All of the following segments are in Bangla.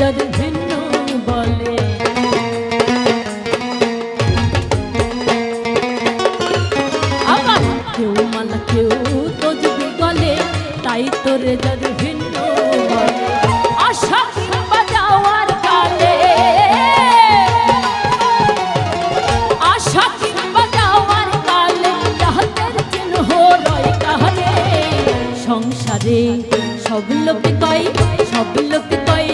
যদি ভিন্ন বলে। কেউ মানা কেউ তো যদি বলে তাই তোরে যদি ভিন্ন বলে। আশা কালে, আশা সংসারে সব লোক কয়, সব লোক কয়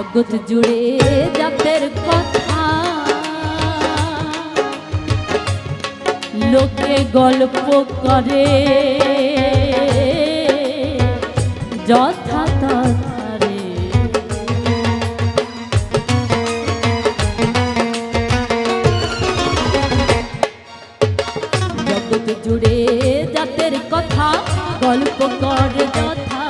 জগৎ জুড়ে যাদের কথা। লোকে গল্প করে যথা জগৎ জুড়ে যাদের কথা, গল্প করে যথা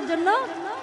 ইলেকট্রিশিয়ানদের জন্য